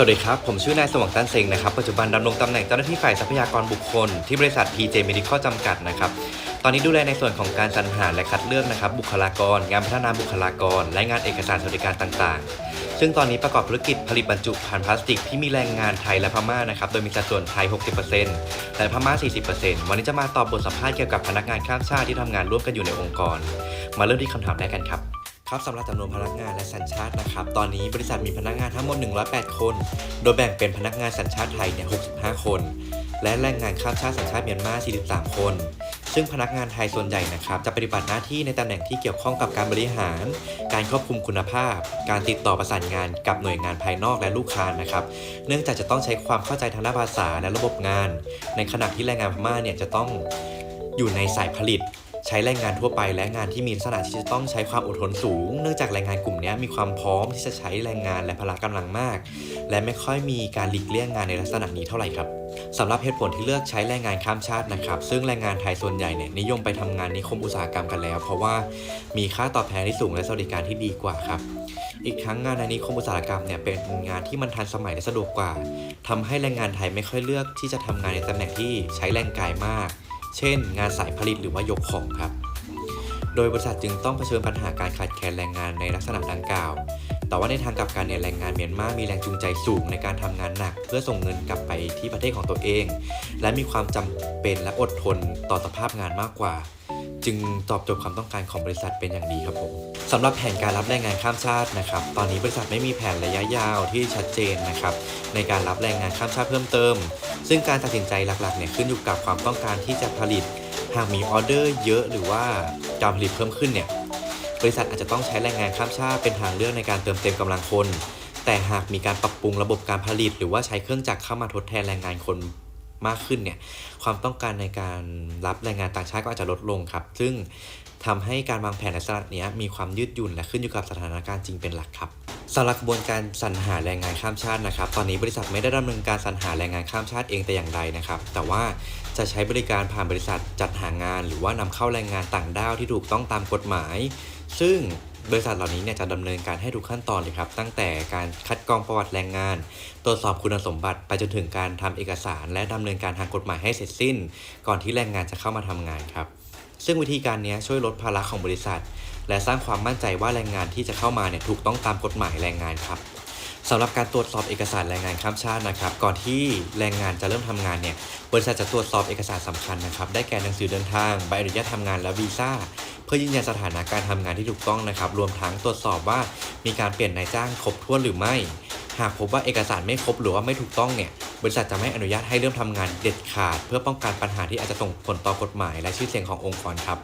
วัสดีครับ ผมชื่อนายสว่างตันเซงนะครับ ปัจจุบันดำรงตำแหน่งเจ้าหน้าที่ฝ่ายทรัพยากรบุคคล ที่บริษัท PJ Medical จำกัดนะครับ ตอนนี้ดูแลในส่วนของการสรรหาและคัดเลือกนะครับ บุคลากร งานพัฒนาบุคลากร และงานเอกสารสวัสดิการต่างๆ ซึ่งตอนนี้ประกอบธุรกิจผลิตบรรจุภัณฑ์พลาสติกที่มีแรงงานไทยและพม่านะครับ โดยมีสัดส่วนไทย 60%และพม่า 40%วันนี้จะมาตอบบทสัมภาษณ์เกี่ยวกับพนักงานข้ามชาติที่ทำงานร่วมกันอยู่ในองค์กร มาเริ่มที่คำถามแรกกันครับ ครับสำหรับจำนวนพนักงานและสัญชาตินะครับ ตอนนี้บริษัทมีพนักงานทั้งหมด 108 คน โดยแบ่งเป็นพนักงานสัญชาติไทยเนี่ย 65 คน และแรงงานข้ามชาติสัญชาติเมียนมา 43 คน ซึ่งพนักงานไทยส่วนใหญ่นะครับ จะปฏิบัติหน้าที่ในตำแหน่งที่เกี่ยวข้องกับการบริหาร การควบคุมคุณภาพ การติดต่อประสานงานกับหน่วยงานภายนอกและลูกค้านะครับ เนื่องจากจะต้องใช้ความเข้าใจทางด้านภาษาและระบบงาน ในขณะที่แรงงานพม่าเนี่ยจะต้องอยู่ในสายผลิต ใช้แรงงานทั่วไปและงานที่มีลักษณะที่จะต้องใช้ความอดทนสูง เนื่องจากแรงงานกลุ่มนี้มีความพร้อมที่จะใช้แรงงานและพละกำลังมาก และไม่ค่อยมีการหลีกเลี่ยงงานในลักษณะนี้เท่าไหร่ครับสำหรับเหตุผลที่เลือกใช้แรงงานข้ามชาตินะครับ ซึ่งแรงงานไทยส่วนใหญ่เนี่ยนิยมไปทำงานนิคมอุตสาหกรรมกันแล้ว เพราะว่ามีค่าตอบแทนที่สูงและสวัสดิการที่ดีกว่าครับอีกทั้งงานในนิคมอุตสาหกรรมเนี่ยเป็นงานที่มันทันสมัยและสะดวกกว่าทำให้แรงงานไทยไม่ค่อยเลือกที่จะทำงานในตำแหน่งที่ใช้แรงกายมาก เช่น งานสายผลิตหรือว่ายกของครับ โดยบริษัทจึงต้องเผชิญปัญหาการขาดแคลนแรงงานในลักษณะดังกล่าว แต่ว่าในทางกลับกันเนี่ยแรงงานเมียนมามีแรงจูงใจสูงในการทำงานหนัก เพื่อส่งเงินกลับไปที่ประเทศของตัวเอง และมีความจำเป็นและอดทนต่อสภาพงานมากกว่า จึงตอบโจทย์ความต้องการของบริษัทเป็นอย่างดีครับผม สำหรับแผนการรับแรงงานข้ามชาตินะครับ ตอนนี้บริษัทไม่มีแผนระยะยาวที่ชัดเจนนะครับในการรับแรงงานข้ามชาติเพิ่มเติม ซึ่งการตัดสินใจหลักๆเนี่ยขึ้นอยู่กับความต้องการที่จะผลิต หากมีออเดอร์เยอะหรือว่าการผลิตเพิ่มขึ้นเนี่ยบริษัทอาจจะต้องใช้แรงงานข้ามชาติเป็นทางเลือกในการเติมเต็มกำลังคน แต่หากมีการปรับปรุงระบบการผลิต หรือว่าใช้เครื่องจักรเข้ามาทดแทนแรงงานคน มากขึ้นเนี่ยความต้องการในการรับแรงงานต่างชาติก็อาจจะลดลงครับ ซึ่งทำให้การวางแผนในลักษณะเนี้ยมีความยืดหยุ่นและขึ้นอยู่กับสถานการณ์จริงเป็นหลักครับ สำหรับกระบวนการสรรหาแรงงานข้ามชาตินะครับ ตอนนี้บริษัทไม่ได้ดำเนินการสรรหาแรงงานข้ามชาติเองแต่อย่างใดนะครับ แต่ว่าจะใช้บริการผ่านบริษัทจัดหางาน หรือว่านำเข้าแรงงานต่างด้าวที่ถูกต้องตามกฎหมาย ซึ่งบริษัทเหล่านี้เนี่ยจะดำเนินการให้ทุกขั้นตอนเลยครับ ตั้งแต่การคัดกรองประวัติแรงงาน ตรวจสอบคุณสมบัติไปจนถึงการทำเอกสาร และดำเนินการทางกฎหมายให้เสร็จสิ้น ก่อนที่แรงงานจะเข้ามาทำงานครับ ซึ่งวิธีการนี้ช่วยลดภาระของบริษัท และสร้างความมั่นใจว่าแรงงานที่จะเข้ามาเนี่ยถูกต้องตามกฎหมายแรงงานครับสำหรับการตรวจสอบเอกสารแรงงานข้ามชาตินะครับ ก่อนที่แรงงานจะเริ่มทำงานเนี่ยบริษัทจะตรวจสอบเอกสารสำคัญนะครับ ได้แก่หนังสือเดินทางใบอนุญาตทำงานและวีซ่าเพื่อยืนยันสถานะการทำงานที่ถูกต้องนะครับ รวมทั้งตรวจสอบว่ามีการเปลี่ยนนายจ้างครบถ้วนหรือไม่ หากพบว่าเอกสารไม่ครบหรือว่าไม่ถูกต้องเนี่ยบริษัทจะไม่อนุญาตให้เริ่มทำงานเด็ดขาด เพื่อป้องกันปัญหาที่อาจจะส่งผลต่อกฎหมาย และชื่อเสียงขององค์กรครับ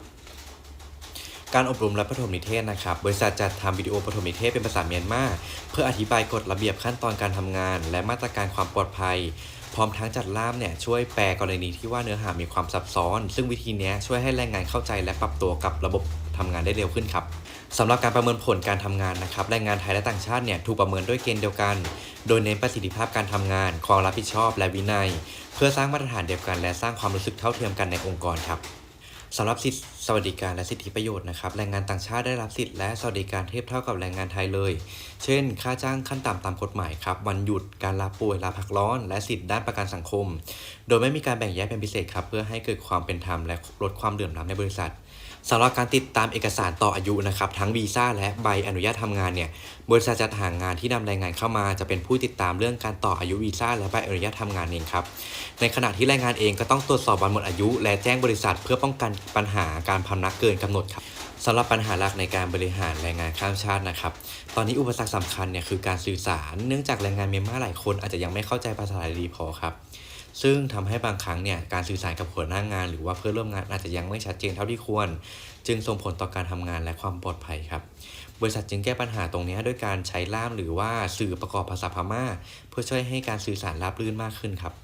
การอบรมและปฐมนิเทศนะครับ บริษัทจะทำวิดีโอปฐมนิเทศเป็นภาษาเมียนมาเพื่ออธิบายกฎระเบียบขั้นตอนการทำงาน และมาตรการความปลอดภัย พร้อมทั้งจัดล่ามเนี่ยช่วยแปลกรณีที่ว่าเนื้อหามีความซับซ้อน ซึ่งวิธีนี้ช่วยให้แรงงานเข้าใจและปรับตัวกับระบบ ทำงานได้เร็วขึ้นครับสำหรับการประเมินผลการทำงานนะครับแรงงานไทยและต่างชาติเนี่ยถูกประเมินด้วยเกณฑ์เดียวกัน โดยเน้นประสิทธิภาพการทำงาน ความรับผิดชอบ และวินัย เพื่อสร้างมาตรฐานเดียวกัน และสร้างความรู้สึกเท่าเทียมกันในองค์กรครับสำหรับสิทธิสวัสดิการและสิทธิประโยชน์นะครับแรงงานต่างชาติได้รับสิทธิและสวัสดิการเทียบเท่ากับแรงงานไทยเลย เช่น ค่าจ้างขั้นต่ำตามกฎหมายครับวันหยุดการลาป่วยลาพักร้อน และสิทธิด้านประกันสังคม โดยไม่มีการแบ่งแยกเป็นพิเศษครับเพื่อให้เกิดความเป็นธรรมและลดความเหลื่อมล้ำในบริษัท สำหรับการติดตามเอกสารต่ออายุนะครับทั้งวีซ่าและใบอนุญาตทำงานเนี่ยบริษัทจัดหางานที่นำแรงงานเข้ามา จะเป็นผู้ติดตามเรื่องการต่ออายุวีซ่าและใบอนุญาตทำงานเองครับในขณะที่แรงงานเองก็ต้องตรวจสอบวันหมดอายุ และแจ้งบริษัทเพื่อป้องกันปัญหาการพำนักเกินกำหนดครับสำหรับปัญหาหลักในการบริหารแรงงานข้ามชาตินะครับ ตอนนี้อุปสรรคสำคัญเนี่ยคือการสื่อสาร เนื่องจากแรงงานเมียนมาหลายคนอาจจะยังไม่เข้าใจภาษาไทยดีพอครับ ซึ่งทำให้บางครั้งเนี่ยการสื่อสารกับหัวหน้างงาน หรือว่าเพื่อนร่วมงานอาจจะยังไม่ชัดเจนเท่าที่ควร จึงส่งผลต่อการทำงานและความปลอดภัยครับ บริษัทจึงแก้ปัญหาตรงนี้ด้วยการใช้ล่ามหรือว่าสื่อประกอบภาษาพม่า เพื่อช่วยให้การสื่อสารราบรื่นมากขึ้นครับ